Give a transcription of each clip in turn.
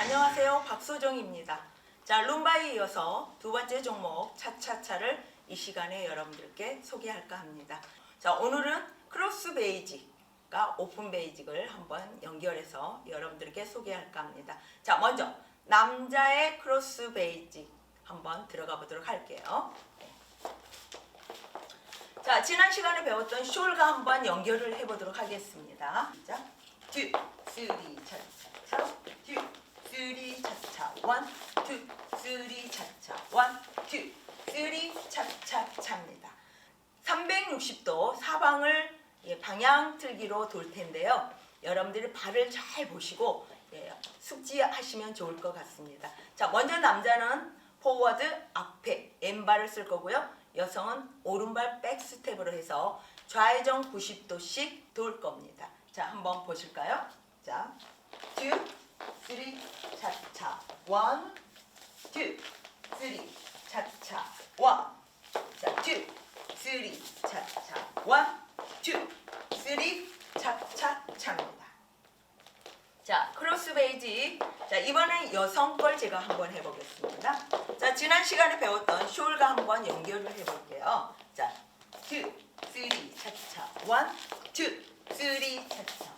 안녕하세요. 박소정입니다. 자, 룸바에 이어서 두 번째 종목 차차차를 이 시간에 여러분들께 소개할까 합니다. 자, 오늘은 크로스 베이직과 오픈 베이직을 한번 연결해서 여러분들께 소개할까 합니다. 자, 먼저 남자의 크로스 베이직 한번 들어가 보도록 할게요. 네. 자, 지난 시간에 배웠던 숄과 한번 연결을 해보도록 하겠습니다. 자, two, three, 차차차, three, 차차, one, two, three, 차차, one, two, three, 차차차입니다. 360도 사방을 예, 방향 틀기로 돌 텐데요. 여러분들이 발을 잘 보시고 예, 숙지하시면 좋을 것 같습니다. 자, 먼저 남자는 포워드 앞에 왼발을 쓸 거고요. 여성은 오른발 백스텝으로 해서 좌회전 90도씩 돌 겁니다. 자, 한번 보실까요? 자, 2, 3, 차차, 1, 2, 3, 차차, 1. 자, 2, 3, 차차, 1, 2, 3, 차차, 차입니다. 자, 크로스 베이지. 자, 이번엔 여성 걸 제가 한번 해보겠습니다. 자, 지난 시간에 배웠던 숄과 한번 연결을 해볼게요. 자, 2, 3, 차차, 1, 2, 3, 차차,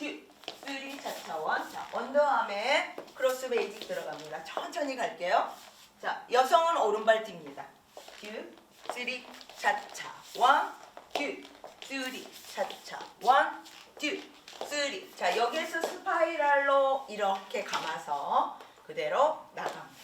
1, 2, 3, 차차, 1. 자, 언더암에 크로스 베이지 들어갑니다. 천천히 갈게요. 자, 여성은 오른발 뜁니다. 2, 3, 차차, 1, 2, 3, 차차, 1, 2, 3. 자, 여기에서 스파이럴로 이렇게 감아서 그대로 나갑니다.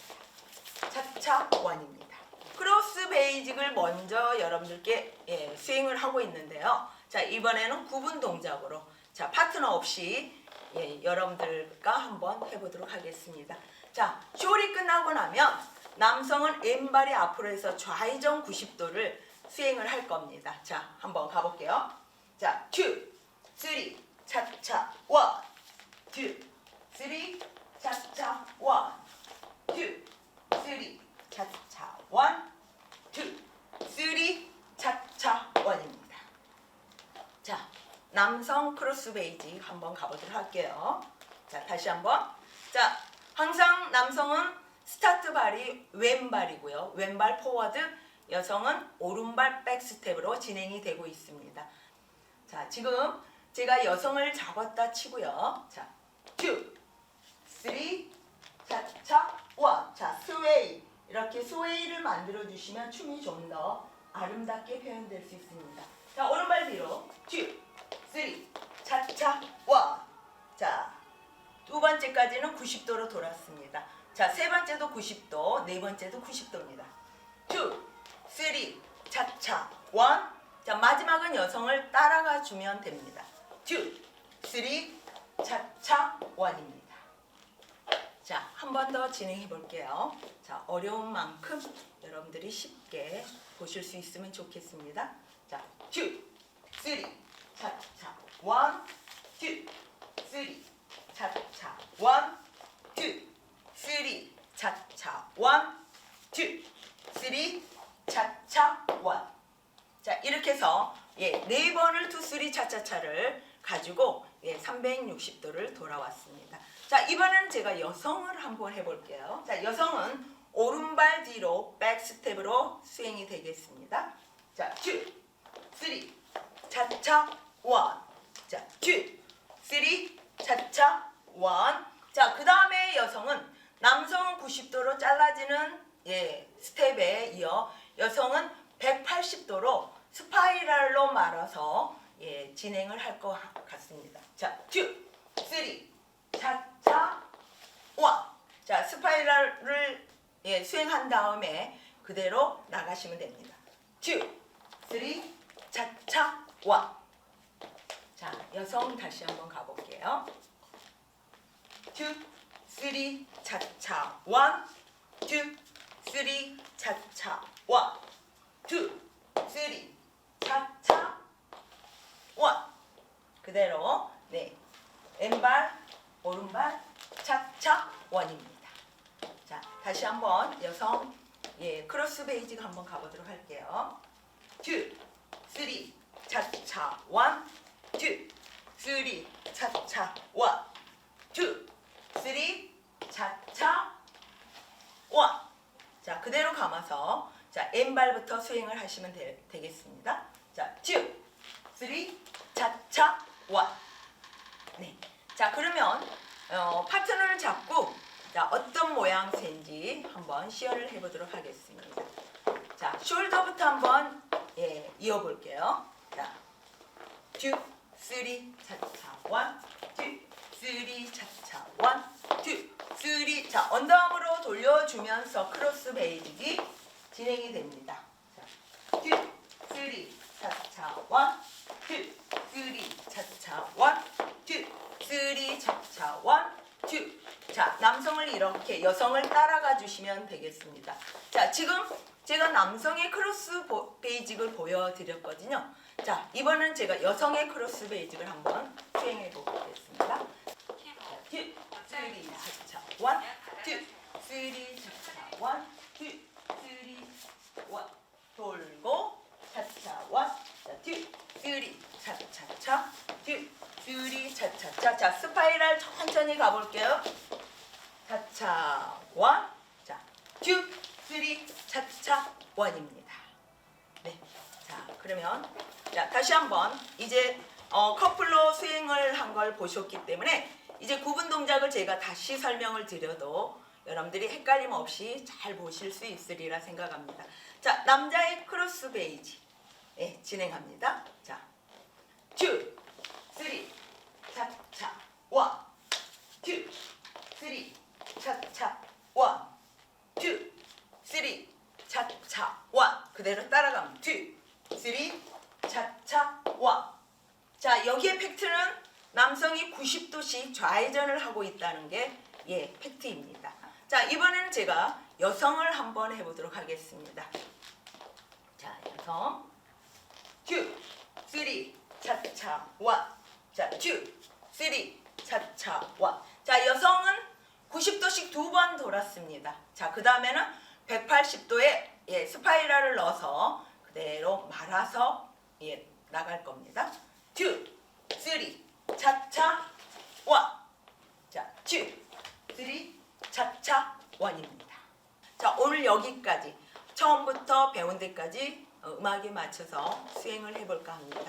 차차 원입니다. 크로스 베이직을 먼저 여러분들께 예, 수행을 하고 있는데요. 자, 이번에는 구분 동작으로 자, 파트너 없이 예, 여러분들과 한번 해보도록 하겠습니다. 자, 숄이 끝나고 나면 남성은 왼발이 앞으로 해서 좌회전 90도를 수행을 할 겁니다. 자, 한번 가볼게요. 자, 2, 3, 차차, 1, 2, 3, 차차, 1, 2, 3, 차차, 1, 2, 3, 차차, 1입니다. 자, 남성 크로스 베이지 한번 가보도록 할게요. 자, 다시 한번. 자, 항상 남성은 스타트 발이 왼발이고요. 왼발 포워드, 여성은 오른발 백스텝으로 진행이 되고 있습니다. 자, 지금 제가 여성을 잡았다 치고요. 자, 2, 3, 자, 자, 1. 자, 스웨이. 이렇게 스웨이를 만들어 주시면 춤이 좀 더 아름답게 표현될 수 있습니다. 자, 오른발 뒤로 2, 3, 차차, 1. 자, 두 번째까지는 90도로 돌았습니다. 자, 세 번째도 90도, 네 번째도 90도입니다. 2, 3, 차차, 1. 자, 마지막은 여성을 따라가 주면 됩니다. 2, 3, 차차, 1입니다. 자, 한 번 더 진행해 볼게요. 자, 어려운 만큼 여러분들이 쉽게 보실 수 있으면 좋겠습니다. 자, 2, 3, 차차, 1, 2, 3, 차차, 1, 2, 3, 차차, 1, 2, 3, 차차, 1. 자, 이렇게 해서 예, 네 번을 투 쓰리 차차차를 가지고 예, 360도를 돌아왔습니다. 자, 이번엔 제가 여성을 한번 해볼게요. 자, 여성은 오른발 뒤로 백스텝으로 수행이 되겠습니다. 자, 2, 3, 차차, 1. 자, 2, 3, 차차, 1. 자, 그 다음에 여성은 남성은 90도로 잘라지는 예, 스텝에 이어 여성은 180도로 스파이럴로 말아서 예, 진행을 할 것 같습니다. 자, 2, 3, 차차, 1. 자, 스파이럴을 예, 수행한 다음에 그대로 나가시면 됩니다. 2, 3, 차차, 1. 자, 여성 다시 한번 가볼게요. 2, 3, 차차, 1, 2, 3, 차차, 1, 2, 3, 차차, 1. 그대로, 네. 왼발, 오른발, 차차, 원입니다. 자, 다시 한번 여성 예, 크로스 베이직 한번 가보도록 할게요. 2, 3, 차차, 1, 2, 3, 차차, 1, 2, 3, 차차, 1. 자, 그대로 감아서 자, 왼발부터 수행을 하시면 되, 되겠습니다. 자, 2, 3, 차차, 1. 네. 자, 그러면 어, 파트너를 잡고 자, 어떤 모양새인지 한번 시연을 해보도록 하겠습니다. 자, 숄더부터 한번 예, 이어볼게요. 자, 2, 3, 차차, 1, 2, 3, 차차, 1, 2, 3. 자, 언더암으로 돌려주면서 크로스 베이직이 진행이 됩니다. 자, 2, 3, 차차, 1, 2, 3, 차차, 1, 2, 3, 차차, 1, 2. 자, 남성을 이렇게 여성을 따라가 주시면 되겠습니다. 자, 지금 제가 남성의 크로스 보- 베이직을 보여드렸거든요. 자, 이번엔 제가 여성의 크로스 베이직을 한번 수행해 보겠습니다. 자, 2, 3, 차차, 1, 2, 3, 차차, 1, 2, 3, 1. 돌고 차차, 1, 자, 2, 3, 차차차, 2, 3, 차차차. 자, 스파이럴 천천히 가볼게요. 차차, 1. 자, 2, 3, 차차, 1입니다. 네. 자, 그러면 자, 다시 한번 이제 어, 커플로 수행을 한 걸 보셨기 때문에 이제 구분 동작을 제가 다시 설명을 드려도 여러분들이 헷갈림 없이 잘 보실 수 있으리라 생각합니다. 자, 남자의 크로스 베이지. 예, 진행합니다. 자, 2, 3, 차, 차, 1, 2, 3, 차, 차, 1, 2, 3, 차, 차, 1. 그대로 따라가면 2, 3, 차, 차, 1. 자, 여기에 팩트는 남성이 90도씩 좌회전을 하고 있다는 게 예, 팩트입니다. 자, 이번에는 제가 여성을 한번 해보도록 하겠습니다. 자, 여성. 2, 3, 차차, 1. 자, 2, 3, 차차, 1. 자, 여성은 90도씩 두 번 돌았습니다. 자, 그 다음에는 180도에 예, 스파이럴을 넣어서 그대로 말아서 예, 나갈 겁니다. 2, 3, 차차, 1. 자, 2, 3, 차차, 1입니다. 자, 오늘 여기까지 처음부터 배운 데까지 어, 음악에 맞춰서 수행을 해볼까 합니다.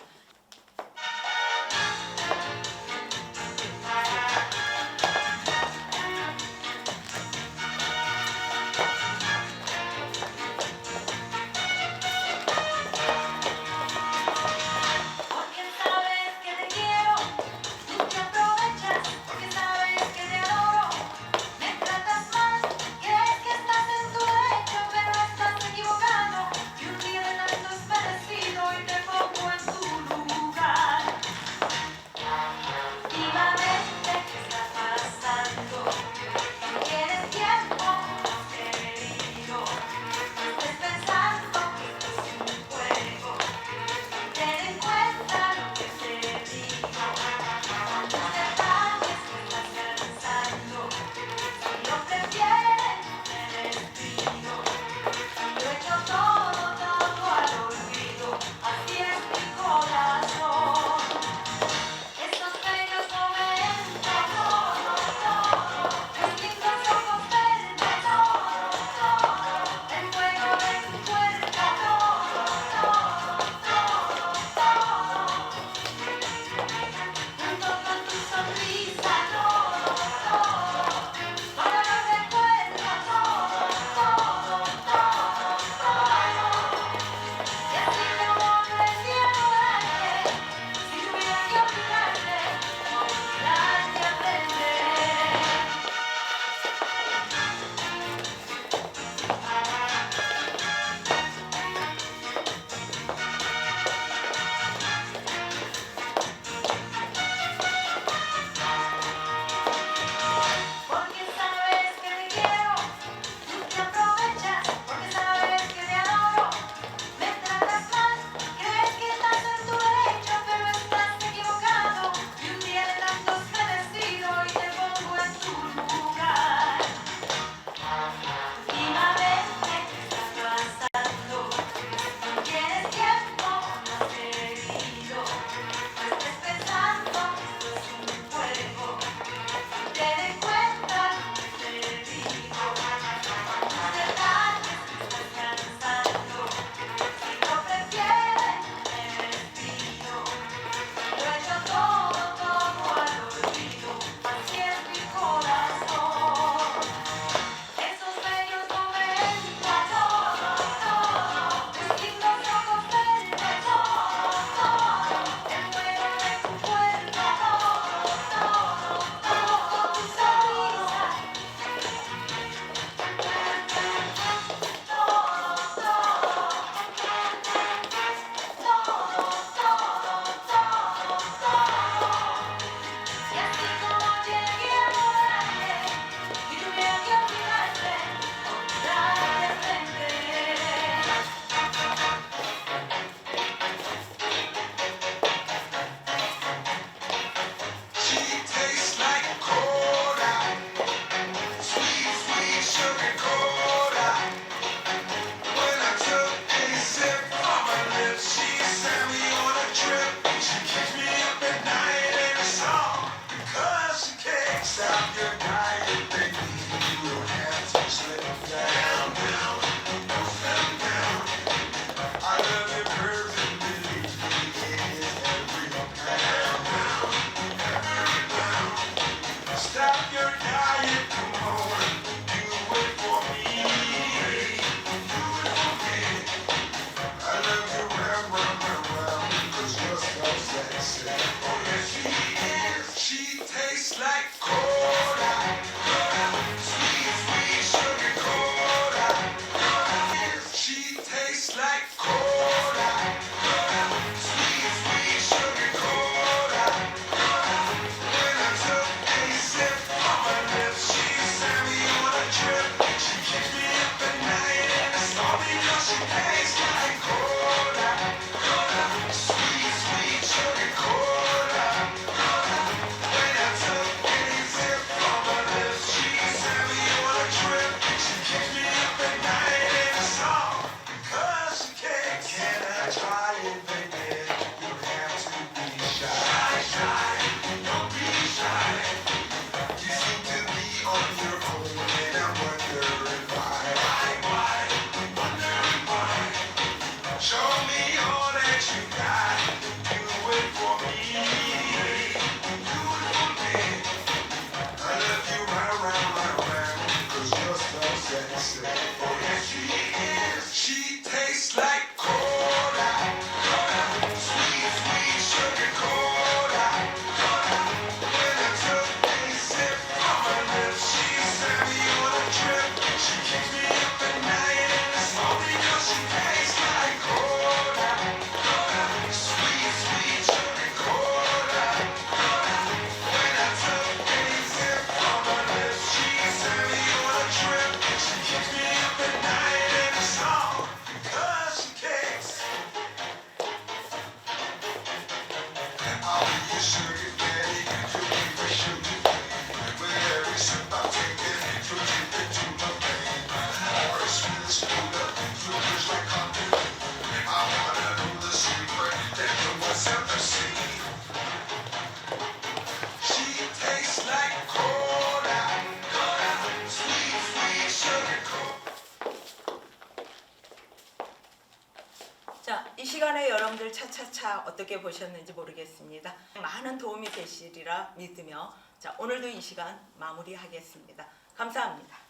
It's like. 어떻게 보셨는지 모르겠습니다. 많은 도움이 되시리라 믿으며 자, 오늘도 이 시간 마무리하겠습니다. 감사합니다.